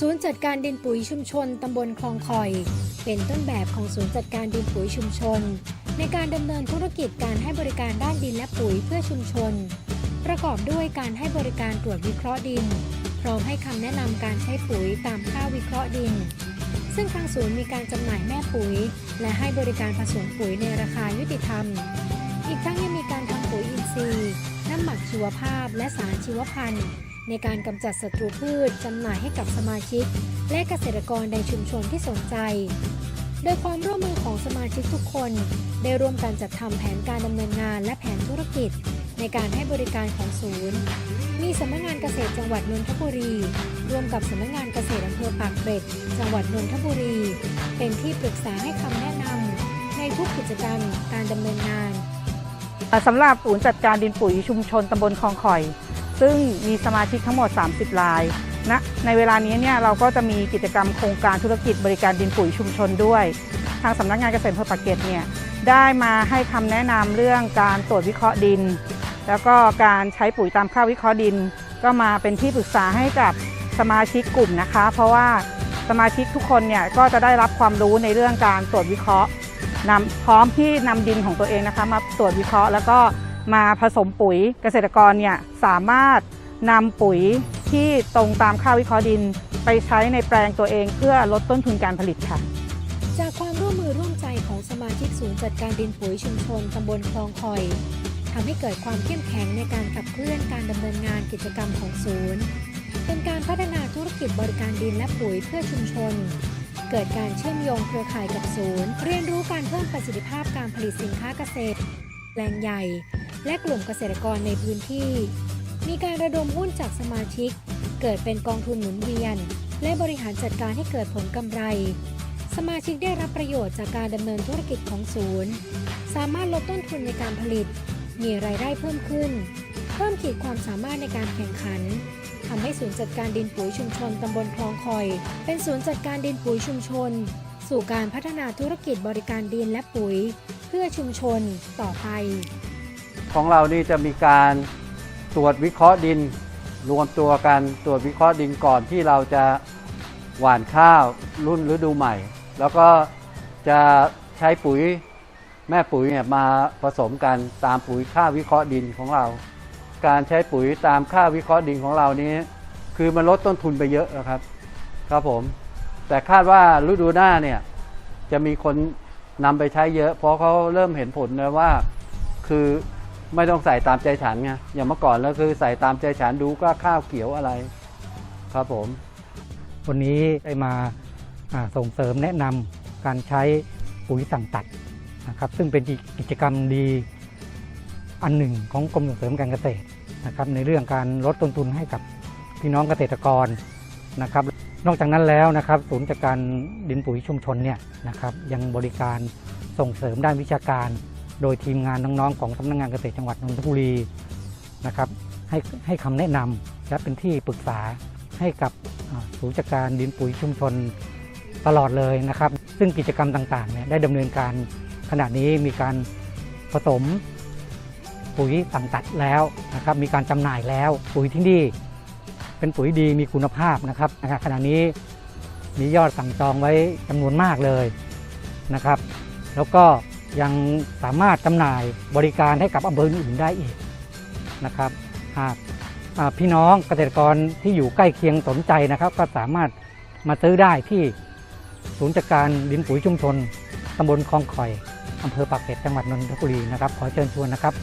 ศูนย์จัดการดินปุ๋ยชุมชนตำบลคลองคอย เป็นต้นแบบของศูนย์จัดการดินปุ๋ยชุมชน ในการดำเนินธุรกิจการให้บริการด้านดินและปุ๋ยเพื่อชุมชน ประกอบด้วยการให้บริการตรวจวิเคราะห์ดิน พร้อมให้คำแนะนำการใช้ปุ๋ยตามค่าวิเคราะห์ดิน ซึ่งทางศูนย์มีการจำหน่ายแม่ปุ๋ย และให้บริการผสมปุ๋ยในราคายุติธรรม อีกทั้งยังมีการทำปุ๋ยอินทรีย์ น้ำหมักชีวภาพ และสารชีวพันธุ์ ในการกำจัดศัตรูพืชจำหน่ายให้กับสมาชิก และเกษตรกรในชุมชนที่สนใจ โดยความร่วมมือของสมาชิกทุกคน ได้ร่วมกันจัดทำแผนการดำเนินงานและแผนธุรกิจ ในการให้บริการของศูนย์ มีสำนักงานเกษตรจังหวัดนนทบุรี ร่วมกับสำนักงานเกษตรอำเภอปากเกร็ด จังหวัดนนทบุรี เป็นที่ปรึกษาให้คำแนะนำในทุกกิจกรรมการดำเนินงานสำหรับศูนย์จัดการดินปุ๋ยชุมชนตำบลคลองข่อย ซึ่งมีสมาชิกทั้งหมด 30 รายนะในเวลานี้เนี่ยเราก็จะมีกิจกรรมโครงการธุรกิจบริการดินปุ๋ยชุมชนด้วย ทางสำนักงานเกษตรอำเภอปากเกร็ดเนี่ยได้มาให้คำแนะนำเรื่องการตรวจวิเคราะห์ดิน แล้วก็การใช้ปุ๋ยตามค่าวิเคราะห์ดิน ก็มาเป็นที่ปรึกษาให้กับสมาชิกกลุ่มนะคะ เพราะว่าสมาชิกทุกคนเนี่ยก็จะได้รับความรู้ในเรื่องการตรวจวิเคราะห์นำพร้อมที่นำดินของตัวเองนะคะมาตรวจวิเคราะห์แล้วก็ มาผสมปุ๋ยเกษตรกรเนี่ยสามารถนำปุ๋ยที่ตรงตามค่าวิเคราะห์ดิน ไปใช้ในแปลงตัวเองเพื่อลดต้นทุนการผลิตค่ะ จากความร่วมมือร่วมใจของสมาชิกศูนย์จัดการดินปุ๋ยชุมชนตำบลคลองคอยทำให้เกิดความเข้มแข็งในการขับเคลื่อนการดำเนินงานกิจกรรมของศูนย์ เป็นการพัฒนาธุรกิจบริการดินและปุ๋ยเพื่อชุมชน เกิดการเชื่อมโยงเครือข่ายกับศูนย์ เรียนรู้การเพิ่มประสิทธิภาพการผลิตสินค้าเกษตรแปลงใหญ่ และกลุ่มเกษตรกรในพื้นที่ มีการระดมหุ้นจากสมาชิก เกิดเป็นกองทุนหมุนเวียน และบริหารจัดการให้เกิดผลกำไร สมาชิกได้รับประโยชน์จากการดำเนินธุรกิจของศูนย์ สามารถลดต้นทุนในการผลิต มีรายได้เพิ่มขึ้น เพิ่มขีดความสามารถในการแข่งขันทำให้ศูนย์จัดการดินปุ๋ยชุมชนตำบลคลองคอย เป็นศูนย์จัดการดินปุ๋ยชุมชน สู่การพัฒนาธุรกิจบริการดินและปุ๋ย เพื่อชุมชนต่อไป ของเรานี่จะมีการตรวจวิเคราะห์ดิน รวมตัวกันตรวจวิเคราะห์ดินก่อนที่เราจะหว่านข้าวรุ่นฤดูใหม่ แล้วก็จะใช้ปุ๋ยแม่ปุ๋ยเนี่ยมาผสมกันตามปุ๋ยค่าวิเคราะห์ดินของเรา การใช้ปุ๋ยตามค่าวิเคราะห์ดินของเรานี้ คือมันลดต้นทุนไปเยอะนะครับ ครับผม แต่คาดว่าฤดูหน้าเนี่ยจะมีคนนำไปใช้เยอะ เพราะเขาเริ่มเห็นผลนะว่า คือ ไม่ต้องใส่ตามใจฉันไงอย่างเมื่อก่อนแล้วคือใส่ตามใจฉันดูก็ข้าวเขียวอะไร ครับผม วันนี้ได้มาอ่าส่งเสริมแนะนำการใช้ปุ๋ยสั่งตัดนะครับ ซึ่งเป็นกิจกรรมดีอันหนึ่งของกรมส่งเสริมการเกษตรนะครับ ในเรื่องการลดต้นทุนให้กับพี่น้องเกษตรกรนะครับ นอกจากนั้นแล้วนะครับ ศูนย์จัดการดินปุ๋ยชุมชนเนี่ยนะครับ ยังบริการส่งเสริมด้านวิชาการ โดยทีมงานน้องๆของสำนักงานเกษตรจังหวัดนนทบุรีนะครับให้ให้คำแนะนำและเป็นที่ปรึกษาให้กับศูนย์จัดการดินปุ๋ยชุมชนตลอดเลยนะครับ ซึ่งกิจกรรมต่างๆเนี่ยได้ดำเนินการขณะนี้มีการผสมปุ๋ยสั่งตัดแล้วนะครับ มีการจำหน่ายแล้วปุ๋ยที่นี่เป็นปุ๋ยดีมีคุณภาพนะครับขณะนี้มียอดสั่งจองไว้จำนวนมากเลยนะครับ แล้วก็ ยังสามารถจำหน่ายบริการให้กับอำเภออื่นได้อีกนะครับ หากพี่น้องเกษตรกรที่อยู่ใกล้เคียงสนใจนะครับ ก็สามารถมาซื้อได้ที่ศูนย์จัดการดินปุ๋ยชุมชนตำบลคลองข่อยอำเภอปากเกร็ดจังหวัดนนทบุรีนะครับ ขอเชิญชวนนะครับ